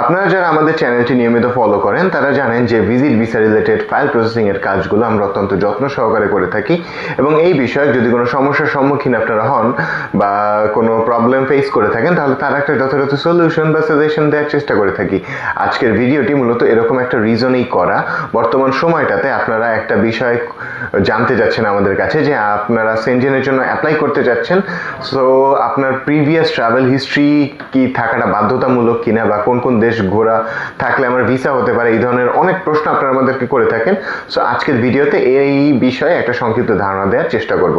আপনারা যারা আমাদের চ্যানেলটি নিয়মিত ফলো করেন, তারা জানেন যে visit visa related file processing এর কাজগুলো আমরা অত্যন্ত যত্ন সহকারে করে থাকি এবং এই বিষয়ে যদি কোনো সমস্যার সম্মুখীন আপনারা হন বা কোনো প্রবলেম ফেস করে থাকেন, তাহলে তার একটা যথাযথ সলিউশন বা সাজেশন দেওয়ার চেষ্টা করে থাকি। আজকের ভিডিওটি মূলত এরকম একটা রিজনেই করা। বর্তমান সময়টাতে আপনারা একটা বিষয় জানতে যাচ্ছেন আমাদের কাছে যে আপনারা সেনজেনের জন্য অ্যাপ্লাই করতে যাচ্ছেন। সো আপনার প্রিভিয়াস ট্রাভেল হিস্ট্রি কি থাকাটা বাধ্যতামূলক কিনা বা কোন কোন দেশ ঘোরা থাকলে আমার ভিসা হতে পারে, এই ধরনের অনেক প্রশ্ন আপনারা আমাদেরকে করে থাকেন। সো আজকের ভিডিওতে এই বিষয়ে একটা সংক্ষিপ্ত ধারণা দেওয়ার চেষ্টা করব।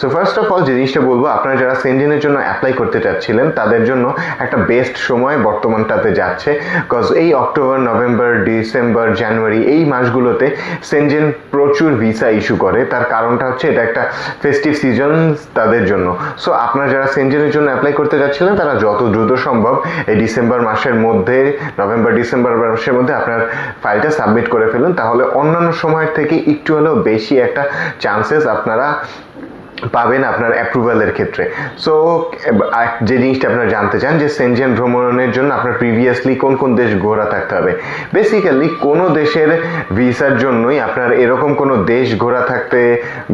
সো ফার্স্ট অফ অল যে জিনিসটা বলব, আপনারা যারা সেনজেনের জন্য অ্যাপ্লাই করতে চাচ্ছিলেন, তাদের জন্য একটা বেস্ট সময় বর্তমানটাতে যাচ্ছে। বিকজ এই অক্টোবর নভেম্বর ডিসেম্বর জানুয়ারি এই মাসগুলোতে সেনজেন প্রচুর ভিসা ইস্যু করে। তার কারণটা হচ্ছে এটা একটা ফেস্টিভ সিজন তাদের জন্য। সো আপনারা যারা সেনজেনের জন্য অ্যাপ্লাই করতে যাচ্ছিলেন, তারা যত দ্রুত সম্ভব এই ডিসেম্বর মাসের মধ্যে নভেম্বর ডিসেম্বর মাসের মধ্যে আপনার ফাইলটা সাবমিট করে ফেলুন। তাহলে অন্যান্য সময়ের থেকে একটু হলেও বেশি একটা চান্সেস আপনারা পাবেন আপনার অ্যাপ্রুভালের ক্ষেত্রে। সো যে জিনিসটা আপনারা জানতে চান যে সেনজেন ভ্রমণের জন্য আপনার প্রিভিয়াসলি কোন কোন দেশ ঘোরা থাকতে হবে? বেসিক্যালি কোনো দেশের ভিসার জন্যই আপনার এরকম কোনো দেশ ঘোরা থাকতে,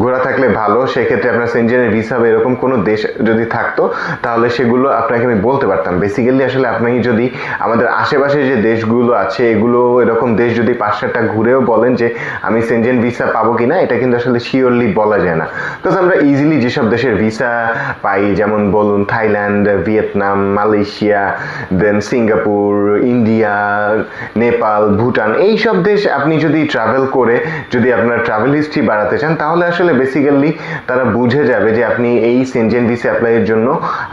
ঘোরা থাকলে ভালো, সেক্ষেত্রে আপনার সেনজেনের ভিসা এরকম কোনো দেশ যদি থাকতো, তাহলে সেগুলো আপনাকে আমি বলতে পারতাম। বেসিক্যালি আসলে আপনি যদি আমাদের আশেপাশে যে দেশগুলো আছে, এগুলো এরকম দেশ যদি পাঁচ সাতটা ঘুরেও বলেন যে আমি সেনজেন ভিসা পাবো কি না এটা কিন্তু আসলে শিওরলি বলা যায় না। বিকজ আমরা ইজিলি যেসব দেশের ভিসা পাই, যেমন বলুন Thailand, Vietnam, Malaysia then Singapore, India, Nepal, Bhutan এই সব দেশ আপনি যদি ট্রাভেল করে, যদি আপনার ট্রাভেল হিস্ট্রি বাড়াতে চান, তাহলে আসলে বেসিক্যালি তারা বুঝে যাবে যে আপনি এই সেনজেন ভিসা অ্যাপ্লাইয়ের জন্য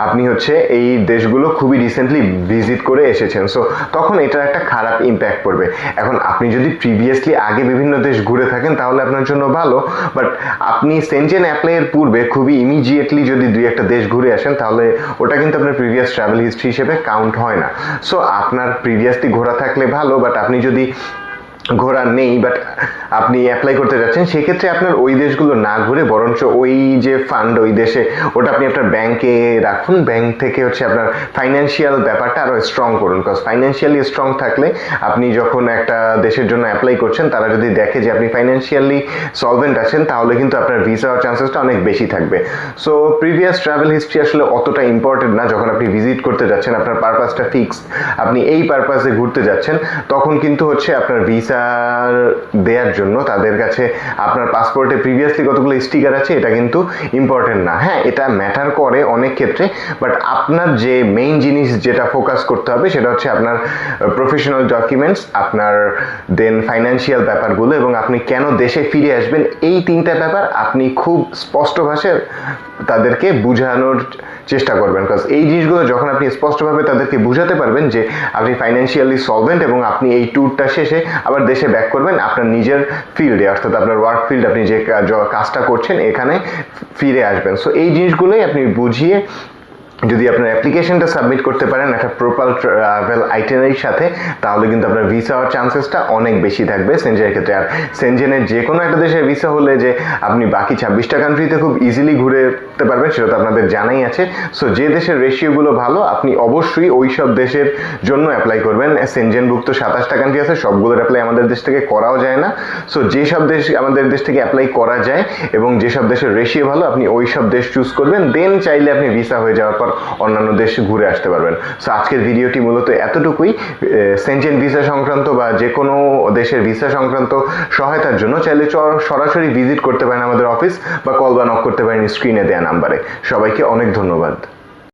আপনি হচ্ছে এই দেশগুলো খুবই রিসেন্টলি ভিজিট করে এসেছেন। সো তখন এটার একটা খারাপ ইম্প্যাক্ট পড়বে। এখন আপনি যদি প্রিভিয়াসলি আগে বিভিন্ন দেশ ঘুরে থাকেন, তাহলে আপনার জন্য ভালো। বাট আপনি সেনজেন অ্যাপ্লাইয়ের পূর্বে খুবই ইমিডিয়েটলি যদি দুই একটা দেশ ঘুরে আসেন, তাহলে ওটা কিন্তু আপনার প্রিভিয়াস ট্রাভেল হিস্ট্রি হিসেবে কাউন্ট হয় না। সো আপনার প্রিভিয়াসলি ঘোরা থাকলে ভালো বাট আপনি যদি ঘোরা নেই বাট আপনি অ্যাপ্লাই করতে যাচ্ছেন, সেক্ষেত্রে আপনার ওই দেশগুলো না ঘুরে বরঞ্চ ওই যে ফান্ড ওই দেশে ওটা আপনি আপনার ব্যাংকে রাখুন। ব্যাংক থেকে হচ্ছে আপনার ফাইন্যান্সিয়াল ব্যাপারটা আরও স্ট্রং করুন বিকজ ফাইন্যান্সিয়ালি স্ট্রং থাকলে আপনি যখন একটা দেশের জন্য অ্যাপ্লাই করছেন, তারা যদি দেখে যে আপনি ফাইন্যান্সিয়ালি সলভেন্ট আছেন, তাহলে কিন্তু আপনার ভিসা চান্সেসটা অনেক বেশি থাকবে। সো প্রিভিয়াস ট্রাভেল হিস্ট্রি আসলে অতটা ইম্পর্টেন্ট না। যখন আপনি ভিজিট করতে যাচ্ছেন, আপনার পারপাসটা ফিক্সড আপনি এই পারপাসে ঘুরতে যাচ্ছেন, তখন কিন্তু হচ্ছে আপনার ভিসা দেওয়ার জন্য তাদের কাছে আপনার পাসপোর্টে প্রিভিয়াসলি কতগুলো স্টিকার আছে, এটা কিন্তু ইম্পর্টেন্ট না। হ্যাঁ এটা ম্যাটার করে অনেক ক্ষেত্রে বাট আপনার যে মেইন জিনিস যেটা ফোকাস করতে হবে সেটা হচ্ছে আপনার প্রফেশনাল ডকুমেন্টস আপনার দেন ফাইন্যান্সিয়াল ব্যাপারগুলো এবং আপনি কেন দেশে ফিরে আসবেন, এই তিনটা ব্যাপার আপনি খুব স্পষ্ট ভাষায় তাদেরকে বোঝানোর চেষ্টা করবেন বিকজ এই জিনিসগুলো যখন আপনি স্পষ্টভাবে তাদেরকে বুঝাতে পারবেন যে আপনি ফাইন্যান্সিয়ালি সলভেন্ট এবং আপনি এই ট্যুরটা শেষে আবার দেশে ব্যাক করবেন, আপনার নিজের ফিল্ডে অর্থাৎ আপনার ওয়ার্ক ফিল্ড আপনি যে কাজটা করছেন, এখানে ফিরে আসবেন। সো এই জিনিসগুলোই আপনি বুঝিয়ে যদি আপনার অ্যাপ্লিকেশনটা সাবমিট করতে পারেন একটা প্রপাল ট্রাভেল আইটেনারির সাথে, তাহলে কিন্তু আপনার ভিসা হওয়ার চান্সেসটা অনেক বেশি থাকবে সেনজেনের ক্ষেত্রে। আর সেনজেনের যে কোনো একটা দেশের ভিসা হলে যে আপনি বাকি ছাব্বিশটা কান্ট্রিতে খুব ইজিলি ঘুরে ঘুরেতে পারবেন, সেটা তো আপনাদের জানাই আছে। সো যে দেশের রেশিওগুলো ভালো, আপনি অবশ্যই ওই সব দেশের জন্য অ্যাপ্লাই করবেন। সেনজেনভুক্ত সাতাশটা কান্ট্রি আছে, সবগুলোর অ্যাপ্লাই আমাদের দেশ থেকে করাও যায় না। সো যেসব দেশ আমাদের দেশ থেকে অ্যাপ্লাই করা যায় এবং যেসব দেশের রেশিও ভালো, আপনি ওই সব দেশ চুজ করবেন। দেন চাইলে আপনি ভিসা হয়ে যাওয়ার পর অন্যান্য দেশে ঘুরে আসতে পারবেন। সো আজকের ভিডিওটি মূলত এতটুকুই। সেনজেন ভিসা সংক্রান্ত বা যে কোনো দেশের ভিসা সংক্রান্ত সহায়তার জন্য চাইলে সরাসরি ভিজিট করতে পারেন আমাদের অফিস বা কল বা নক করতে পারেন স্ক্রিনে দেওয়া নাম্বারে সবাইকে অনেক ধন্যবাদ।